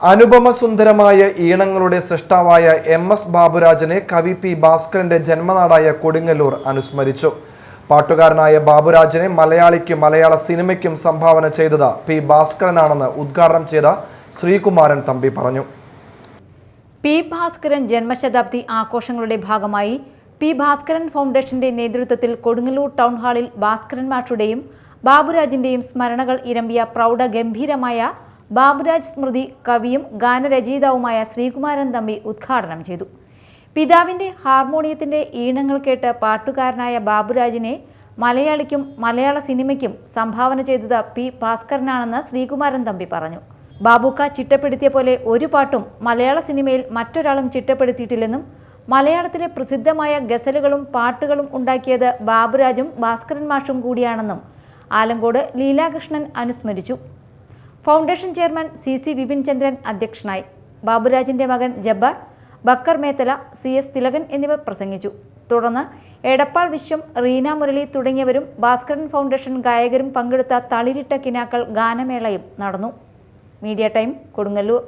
അനുപമസുന്ദരമായ ഈണങ്ങളുടെ സൃഷ്ടാവായ M S ബാബുരാജനെ കവി P ഭാസ്കരന്റെ ജന്മനാടായ കൊടുങ്ങല്ലൂർ അനുസ്മരിച്ചു. പാട്ടുകാരനായ ബാബുരാജനെ മലയാളിക്കും മലയാള സിനിമയ്ക്കും സംഭാവന ചെയ്തത് പി ഭാസ്കരനാണെന്ന് ഉദ്ഘാടനം ചെയ്ത ശ്രീകുമാരൻ തമ്പി പറഞ്ഞു. പി ഭാസ്കരൻ ജന്മശതാബ്ദി ആഘോഷങ്ങളുടെ ഭാഗമായി പി ഭാസ്കരൻ ഫൗണ്ടേഷന്റെ നേതൃത്വത്തിൽ കൊടുങ്ങല്ലൂർ ടൗൺ ഹാളിൽ ഭാസ്കരൻ മാഷുടെയും ബാബുരാജിന്റെയും സ്മരണകൾ ഇരമ്പിയ പ്രൗഢ ഗംഭീരമായ ബാബുരാജ് സ്മൃതി കവിയും ഗാനരചയിതാവുമായ ശ്രീകുമാരൻ തമ്പി ഉദ്ഘാടനം ചെയ്തു. പിതാവിന്റെ ഹാർമോണിയത്തിന്റെ ഈണങ്ങൾ കേട്ട് പാട്ടുകാരനായ ബാബുരാജിനെ മലയാളിക്കും മലയാള സിനിമയ്ക്കും സംഭാവന ചെയ്തത് പി ഭാസ്കരനാണെന്ന് ശ്രീകുമാരൻ തമ്പി പറഞ്ഞു. ബാബുക്ക ചിട്ടപ്പെടുത്തിയ പോലെ ഒരു പാട്ടും മലയാള സിനിമയിൽ മറ്റൊരാളും ചിട്ടപ്പെടുത്തിയിട്ടില്ലെന്നും മലയാളത്തിലെ പ്രസിദ്ധമായ ഗസലുകളും പാട്ടുകളും ഉണ്ടാക്കിയത് ബാബുരാജും ഭാസ്കരൻ മാഷും കൂടിയാണെന്നും ആലങ്കോട് ലീലാകൃഷ്ണൻ അനുസ്മരിച്ചു. Foundation chairman C C Vipin Chandran അധ്യക്ഷനായി. ബാബുരാജിന്റെ മകൻ ജബ്ബാർ ബക്കർ മേത്തല സി എസ് തിലകൻ എന്നിവർ പ്രസംഗിച്ചു. തുടർന്ന് എടപ്പാൾ വിശ്വം റീന മുരളി തുടങ്ങിയവരും ഭാസ്കരൻ ഫൗണ്ടേഷൻ ഗായകരും പങ്കെടുത്ത തളിരിട്ട കിനാക്കൾ ഗാനമേളയും നടന്നു. Media time Kodungallur.